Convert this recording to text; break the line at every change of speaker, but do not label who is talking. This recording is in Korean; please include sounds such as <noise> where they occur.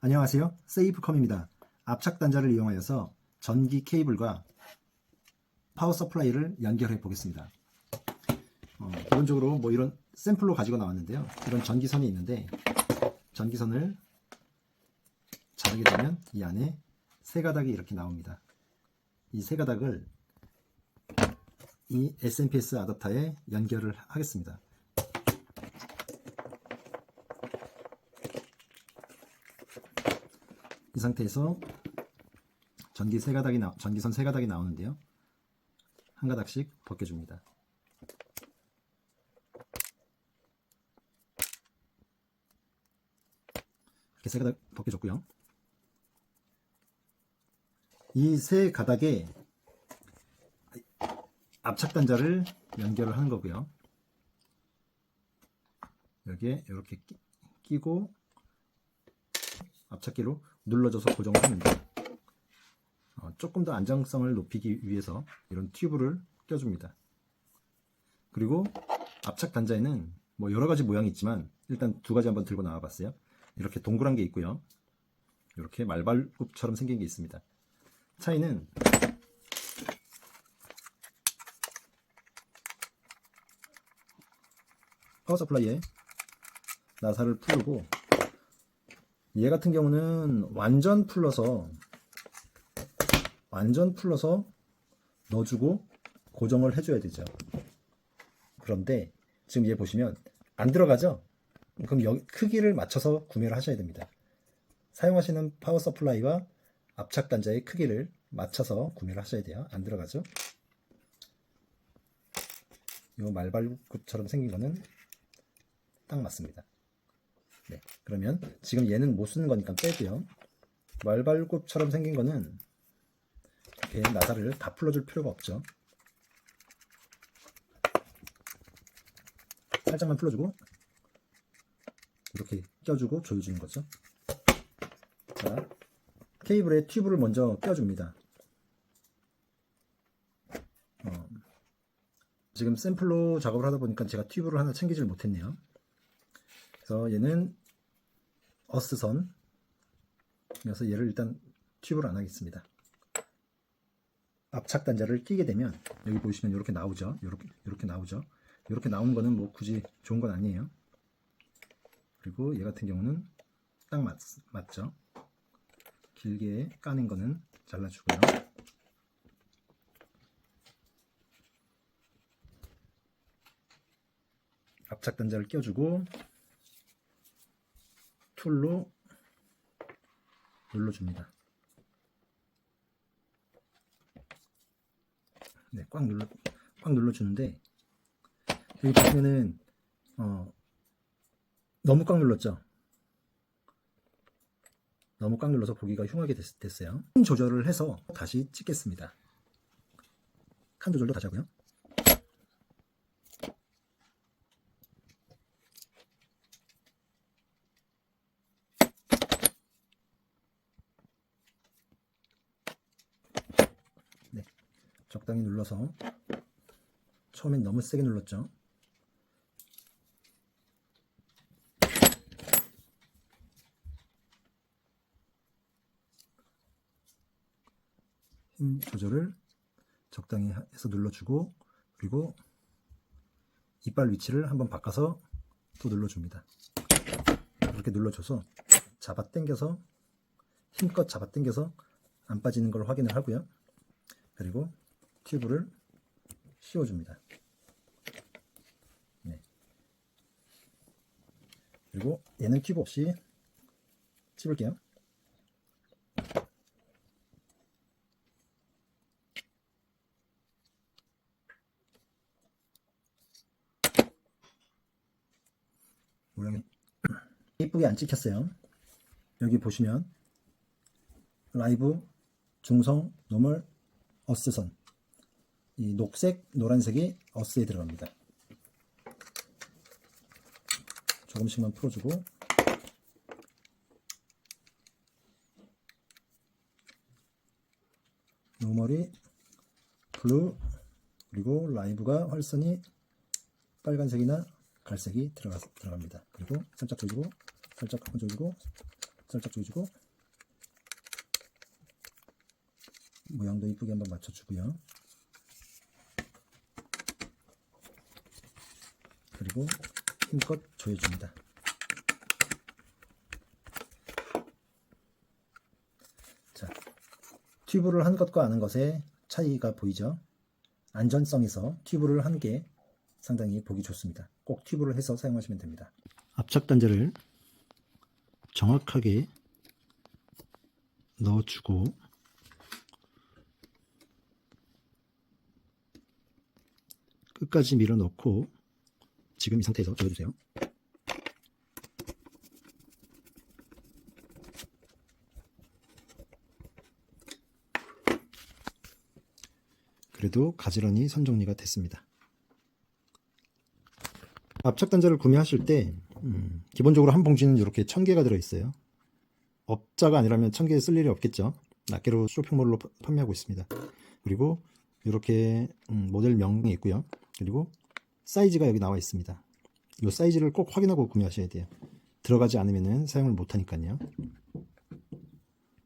안녕하세요. 세이프컴입니다. 압착 단자를 이용하여서 전기 케이블과 파워 서플라이를 연결해 보겠습니다. 어, 기본적으로 뭐 이런 샘플로 가지고 나왔는데요. 이런 전기선이 있는데 전기선을 자르게 되면 이 안에 세 가닥이 이렇게 나옵니다. 이 세 가닥을 이 SMPS 아답터에 연결을 하겠습니다. 이 상태에서 전기 세 가닥이 나, 전기선 세 가닥이 나오는데요. 한 가닥씩 벗겨줍니다. 이렇게 세 가닥 벗겨줬고요. 이 세 가닥에 압착 단자를 연결을 하는 거고요. 여기에 이렇게 끼- 끼고 앞찾기로 눌러줘서 하는데 어, 조금 더 안정성을 높이기 위해서 이런 튜브를 껴줍니다. 그리고 압착 단자에는 뭐 여러 가지 모양이 있지만 일단 두 가지 한번 들고 나와 봤어요. 이렇게 동그란 게 있고요. 이렇게 말발굽처럼 생긴 게 있습니다. 차이는 파워 서플라이에 나사를 풀고 얘 같은 경우는 완전 풀러서 완전 풀러서 넣어주고 고정을 해줘야 되죠. 그런데 지금 얘 보시면 안 들어가죠? 그럼 여기 크기를 맞춰서 구매를 하셔야 됩니다. 사용하시는 파워 서플라이와 압착 단자의 크기를 맞춰서 구매를 하셔야 돼요. 안 들어가죠? 이 말발굽처럼 생긴 거는 딱 맞습니다. 네, 그러면 지금 얘는 못 쓰는 거니까 빼고요. 말발굽처럼 생긴 거는 이렇게 나사를 다 풀어줄 필요가 없죠. 살짝만 풀어주고 이렇게 껴주고 조여주는 거죠. 자, 케이블에 튜브를 먼저 껴줍니다. 어, 지금 샘플로 작업을 하다 보니까 제가 튜브를 하나 챙기질 못했네요. 그래서 얘는 어스선 그래서 얘를 일단 튜브를 안 하겠습니다. 압착 단자를 끼게 되면 여기 보시면 이렇게 나오죠. 이렇게 이렇게 나오죠. 이렇게 나오는 거는 뭐 굳이 좋은 건 아니에요. 그리고 얘 같은 경우는 딱 맞, 맞죠. 길게 까는 거는 잘라주고요. 압착 단자를 껴주고 툴로 눌러줍니다. 네, 꽉 눌러 꽉 눌러주는데 여기 보시면은 어, 너무 꽉 눌렀죠. 너무 꽉 눌러서 보기가 흉하게 됐, 됐어요. 칸 조절을 해서 다시 찍겠습니다. 칸 조절도 다시 하고요. 네, 적당히 눌러서 처음엔 너무 세게 눌렀죠. 힘 조절을 적당히 해서 눌러주고 그리고 이빨 위치를 한번 바꿔서 또 눌러줍니다. 이렇게 눌러줘서 잡아 당겨서 힘껏 잡아 당겨서 안 빠지는 걸 확인을 하고요. 그리고 튜브를 씌워줍니다. 네. 그리고 얘는 튜브 없이 찝을게요. 모양이 <clears throat> 이쁘게 안 찍혔어요. 여기 보시면 라이브, 중성, 노멀, 어스선 이 녹색, 노란색이 어스에 들어갑니다. 조금씩만 풀어주고 노멀이 블루 그리고 라이브가 활선이 빨간색이나 갈색이 들어가, 들어갑니다. 그리고 살짝 돌리고 살짝 한번 돌리고 살짝 조여주고 모양도 이쁘게 한번 맞춰주고요. 그리고 힘껏 조여줍니다. 자, 튜브를 한 것과 안한 것의 차이가 보이죠? 안전성에서 튜브를 한 게 상당히 보기 좋습니다. 꼭 튜브를 해서 사용하시면 됩니다. 압착 단자를 정확하게 넣어주고 끝까지 밀어 넣고 지금 이 상태에서 조여주세요. 그래도 가지런히 선 정리가 됐습니다. 압착 단자를 구매하실 때 음, 기본적으로 한 봉지는 이렇게 1000개가 들어있어요. 업자가 아니라면 1000개 쓸 일이 없겠죠. 낱개로 쇼핑몰로 파- 판매하고 있습니다. 그리고 이렇게 음, 모델명이 있고요. 그리고 사이즈가 여기 나와 있습니다. 이 사이즈를 꼭 확인하고 구매하셔야 돼요. 들어가지 않으면 사용을 못하니까요.